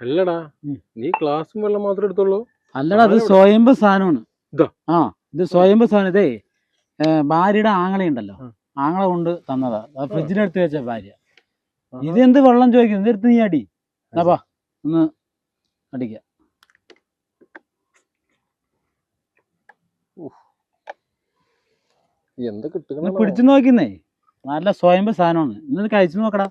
അല്ലടാ നീ ക്ലാസ്സും വെള്ളം മാത്രം എടുത്തോളൂ അല്ലടാ അത്? സ്വയംഭ സാധനമാണ്. ആ ഇത് സ്വയംഭ സാധനം. ഇതേ ഭാര്യയുടെ ആങ്ങളയുണ്ടല്ലോ ഉണ്ടല്ലോ. ആങ്ങള കൊണ്ട് തന്നതാ. അത് ഫ്രിഡ്ജിനെടുത്ത് വെച്ച ഭാര്യ. ഇത് എന്ത് വെള്ളം ചോദിക്കുന്നു? ഇതെടുത്ത് നീ അടി. എന്നാ ഒന്ന് അടിക്ക. എന്താ ഒന്ന് കിട്ടുന്ന പിടിച്ചു നോക്കുന്നേ. നല്ല സ്വയംഭ സാധനമാണ്. ഇന്നത് കഴിച്ചു നോക്കടാ.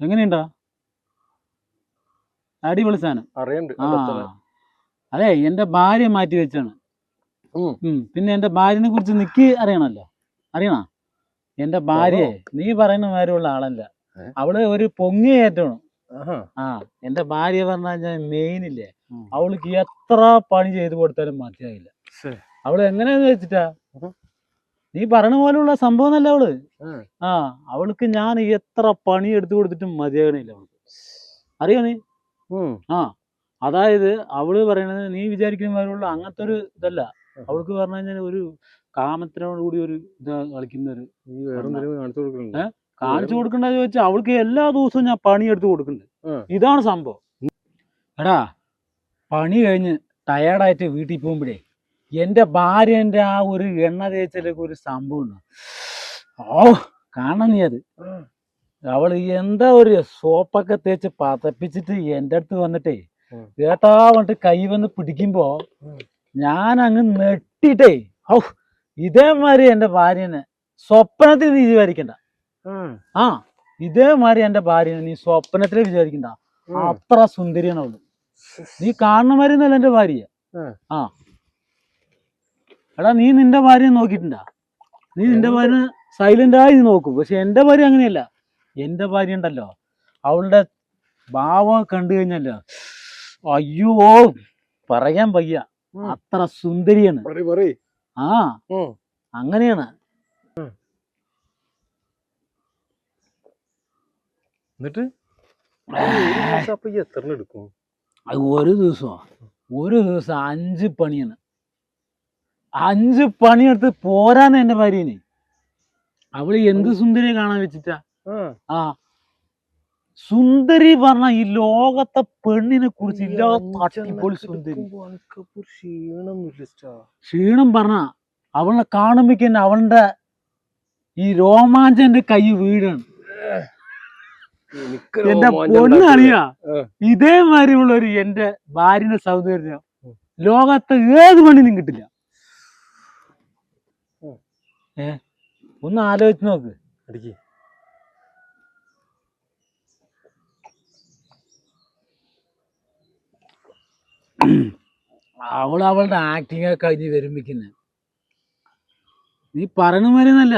എങ്ങനെയുണ്ടാ? അടിപൊളി സാധനം അറിയണ്ട് അതെ എന്റെ ഭാര്യ മാറ്റി വെച്ചാണ്. പിന്നെ എന്റെ ഭാര്യനെ കുറിച്ച് നിക്ക് അറിയണല്ലോ അറിയണ? എന്റെ ഭാര്യ നീ പറയുന്ന മാതിരിയുള്ള ആളല്ല? അവൾ ഒരു പൊങ്ങി ഏറ്റണം ആ എന്റെ ഭാര്യ പറഞ്ഞാൽ ഞാൻ മെയിൻ ഇല്ലേ. അവൾക്ക് എത്ര പണി ചെയ്തു കൊടുത്താലും മതിയായില്ല. അവൾ എങ്ങനെയാന്ന് വെച്ചിട്ടാ. നീ പറഞ്ഞ പോലുള്ള സംഭവം അല്ല അവൾ. ആ. അവൾക്ക് ഞാൻ എത്ര പണി എടുത്തു കൊടുത്തിട്ടും മതിയാകണില്ല അവൾക്ക്. അറിയോ നീ? ആ അതായത് അവൾ പറയണത് നീ വിചാരിക്കുന്ന പോലുള്ള അങ്ങനത്തെ ഒരു ഇതല്ല അവൾക്ക് പറഞ്ഞു കഴിഞ്ഞാൽ ഒരു കാമത്തിനോട് കൂടി ഒരു ഇത് കളിക്കുന്ന ഒരു കാണിച്ചു കൊടുക്കണ്ടെന്ന് ഏ? കാണിച്ചു കൊടുക്കണ്ട ചോദിച്ചാൽ അവൾക്ക് എല്ലാ ദിവസവും ഞാൻ പണി എടുത്തു കൊടുക്കുന്നുണ്ട്. ഇതാണ് സംഭവം. എടാ പണി കഴിഞ്ഞ് ടയേർഡായിട്ട് വീട്ടിൽ പോകുമ്പോഴേ എന്റെ ഭാര്യന്റെ ആ ഒരു എണ്ണ തേച്ചലൊക്കെ ഒരു സംഭവം ഓ കാണാൻ നീ അത് അവൾ എന്താ ഒരു സോപ്പൊക്കെ തേച്ച് പതപ്പിച്ചിട്ട് എന്റെ അടുത്ത് വന്നിട്ടേ. കേട്ടാ വന്നിട്ട് കൈ വന്ന് പിടിക്കുമ്പോ. ഞാൻ അങ്ങ് നെട്ടിട്ടേ ഔ ഇതേമാതിരി എന്റെ ഭാര്യനെ സ്വപ്നത്തിൽ നീ വിചാരിക്കണ്ട ആ. ഇതേമാതിരി എന്റെ ഭാര്യനെ നീ സ്വപ്നത്തിൽ വിചാരിക്കണ്ട. അത്ര സുന്ദരിയാണ് അവൾ നീ കാണുന്ന മാതിരി എന്റെ എന്റെ ഭാര്യ ആ. എടാ നീ നിന്റെ ഭാര്യ നോക്കിയിട്ടുണ്ടാ? നീ നിന്റെ? ഭാര്യ സൈലന്റ് ആയി നോക്കും. പക്ഷെ എന്റെ ഭാര്യ അങ്ങനെയല്ല. എന്റെ ഭാര്യ ഉണ്ടല്ലോ. അവളുടെ ഭാവം കണ്ടു കഴിഞ്ഞല്ലോ അയ്യോ പറയാൻ വയ്യ. ഉം. അത്ര സുന്ദരിയാണ്. ആ. അങ്ങനെയാണ്. എന്നിട്ട്? ഒരു ദിവസം ദിവസമോ ഒരു ദിവസം അഞ്ച് പണിയാണ്. അഞ്ച് പണിയെടുത്ത് പോരാന്ന് എന്റെ ഭാര്യനെ. അവൾ എന്ത് സുന്ദരിയെ കാണാൻ വെച്ചിട്ടാ? ആ. സുന്ദരി പറഞ്ഞ ഈ ലോകത്തെ പെണ്ണിനെ കുറിച്ച് ഇല്ലാത്ത അടിപൊളി സുന്ദരി. ക്ഷീണം പറഞ്ഞ അവളെ കാണുമ്പോ തന്നെ അവളുടെ ഈ രോമാഞ്ചന്റെ കൈ വീടാണ് എന്റെ പൊണ്ണറിയാ ഇതേമാതിരി ഉള്ള ഒരു എന്റെ ഭാര്യന്റെ സൗന്ദര്യം ലോകത്തെ ഏത് പണിനും കിട്ടില്ല. ഏ ഒന്ന് ആലോചിച്ച് നോക്ക് അടിക്ക്. അവൾ അവളുടെ ആക്ടിങ് ഒക്കെ കഴിഞ്ഞ് വരുമ്പിക്കുന്നെ നീ പറയണ വരുന്നല്ല.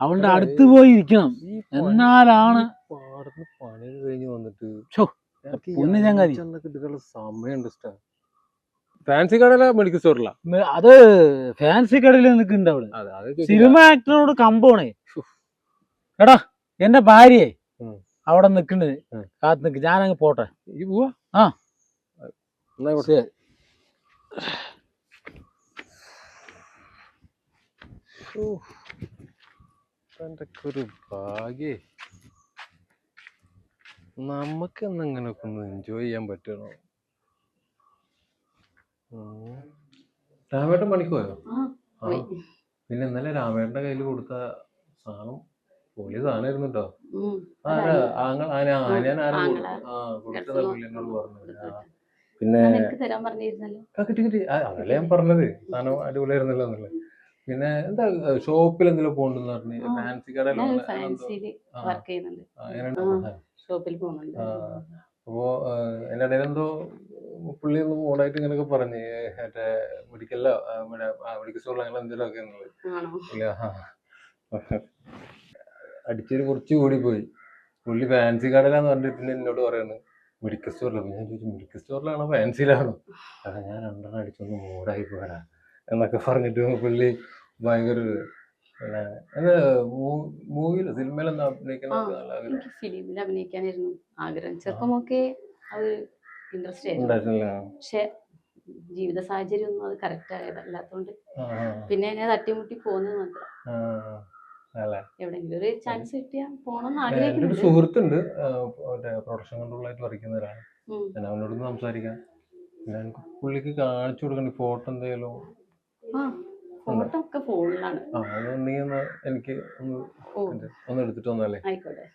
അവളുടെ അടുത്ത് പോയി ഇരിക്കണം പണി- എന്നാലാണ് പാടത്ത് പണിയൊക്കെ കഴിഞ്ഞ് വന്നിട്ട് സമയമുണ്ട് സ്റ്റാ. ഫാൻസി കടയില മെഡിക്കൽ സ്റ്റോറിലാ അത് ഫാൻസി കടയിൽ നിൽക്കുന്നുണ്ട് അവിടെ. സിനിമ ആക്ടറോട് കമ്പോണേ. എടാ എന്റെ ഭാര്യയെ അവിടെ നിൽക്കുന്നത് ഉം. കാത്ത് നിൽക്ക് ഞാനങ്ങ് പോട്ടെ. ഈ പോവാ ആ. ഒരു ഭാഗ്യേ. നമുക്ക് എന്നങ്ങനൊക്കെ ഒന്ന് എൻജോയ് ചെയ്യാൻ പറ്റണോ രാമേട്ടൻ പണിക്ക് പോയോ? ആ. പിന്നെ ഇന്നലെ രാമേട്ടന്റെ കയ്യിൽ കൊടുത്ത സാധനം പോലീസ് ആണായിരുന്നു കേട്ടോ പിന്നെ കിട്ടി കിട്ടി. അതല്ലേ ഞാൻ പറഞ്ഞത്. സാധനം അടിപൊളിയായിരുന്നല്ലോ എന്നുള്ളത് പിന്നെ എന്താ ഷോപ്പിൽ എന്തെങ്കിലും പോകണ്ടെന്ന് പറഞ്ഞു ഫാൻസി കടയിലോ ഞാൻ അങ്ങനെ എന്തോ. ഫാൻസിയിൽ ആ, വർക്ക് ചെയ്യുന്നുണ്ട് ആ, അങ്ങനെ ആ. ഷോപ്പിൽ പോകുന്നുണ്ട്. ആ. അപ്പോ എന്റെ ഇടയിൽ എന്തോ പുള്ളി ഒന്ന് മോഡായിട്ട് ഇങ്ങനെയൊക്കെ പറഞ്ഞ് മറ്റേ മെഡിക്കലോ മെഡിക്കൽ സ്റ്റോറിലോ അങ്ങനെ എന്തെങ്കിലും ഒക്കെ എന്നുള്ളത് ഇല്ല. അടിച്ചൊരു കുറച്ച് കൂടി പോയി പുള്ളി ഫാൻസി കടയിലാന്ന് പറഞ്ഞിട്ട് പിന്നെ എന്നോട് പറയാണ് മെഡിക്കൽ സ്റ്റോറിലാണ് ഞാൻ ചോദിച്ചു മെഡിക്കൽ സ്റ്റോറിലാണോ ഫാൻസിയിലാണോ അതാ ഞാൻ രണ്ടെണ്ണം അടിച്ചൊന്ന് മൂടായി പോരാ എന്നൊക്കെ പറഞ്ഞിട്ട് പുള്ളി ഭയങ്കര അത് മൂവിയിലോ സിനിമയിലൊന്നും എനിക്ക് ഫിലിമിൽ അഭിനയിക്കാനായിരുന്നു ആഗ്രഹം. ചെറുപ്പമൊക്കെ അത് ഇൻട്രസ്റ്റ് ആയിരുന്നു. പക്ഷെ ജീവിത സാഹചര്യം ഒന്നും അത് കറക്റ്റ് ആയതല്ലാത്തോണ്ട് പിന്നെ എന്നെ തട്ടിമുട്ടി പോകുന്നത് മാത്രം. എവിടെങ്കിലും ഒരു ചാൻസ് കിട്ടിയാ പോണെന്ന് ആഗ്രഹിക്കുന്നു സുഹൃത്തുണ്ട് പ്രൊഡക്ഷൻ കൺട്രോളായിട്ട് വരയ്ക്കുന്ന ഞാൻ അവനോട് സംസാരിക്കാം. ഞാൻ പുള്ളിക്ക് കാണിച്ചു കൊടുക്കണ്ട ഫോട്ടോ എന്തെങ്കിലും ഫോട്ടോ ഫോണിലാണ്. അതുണ്ടെങ്കിൽ ഒന്ന് എനിക്ക് ഒന്ന് ഒന്ന് എടുത്തിട്ട് വന്നാലേ ആയിക്കോട്ടെ.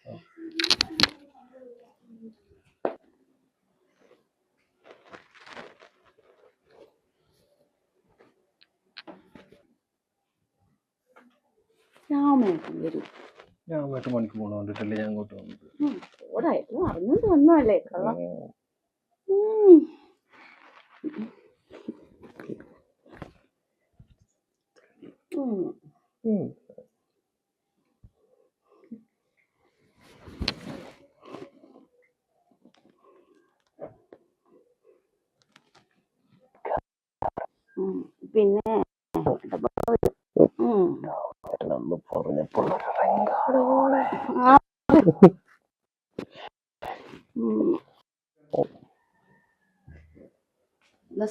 രാമേട്ടൻ വരും. ഞാൻ കണ്ടിട്ടല്ലേ അങ്ങോട്ട് വന്നത്? അറിഞ്ഞോണ്ട് വന്നതല്ലേ കള്ളം. പിന്നെ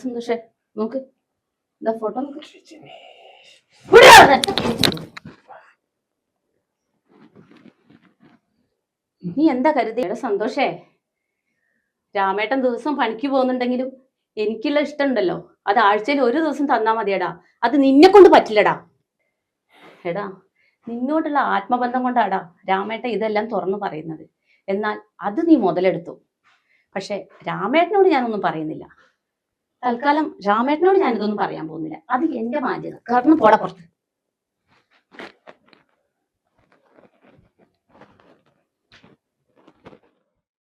സന്തോഷേ നോക്ക് ഫോട്ടോ നോക്ക്. നീ എന്താ കരുതിയുടെ സന്തോഷേ. രാമേട്ടൻ ദിവസം പണിക്ക് പോകുന്നുണ്ടെങ്കിലും എനിക്കുള്ള ഇഷ്ടമുണ്ടല്ലോ. അത് ആഴ്ചയിൽ ഒരു ദിവസം തന്നാ മതിയടാ. അത് നിന്നെ കൊണ്ട് പറ്റില്ലടാ. എടാ നിന്നോടുള്ള ആത്മബന്ധം കൊണ്ടാടാ രാമേട്ടൻ ഇതെല്ലാം തുറന്നു പറയുന്നത്. എന്നാൽ അത് നീ മുതലെടുത്തു. പക്ഷെ രാമേട്ടനോട് ഞാനൊന്നും പറയുന്നില്ല. തൽക്കാലം രാമേട്ടനോട് ഞാനിതൊന്നും പറയാൻ പോകുന്നില്ല. അത് എന്റെ മാന്യത. കാരണം പോടാ പുറത്ത്.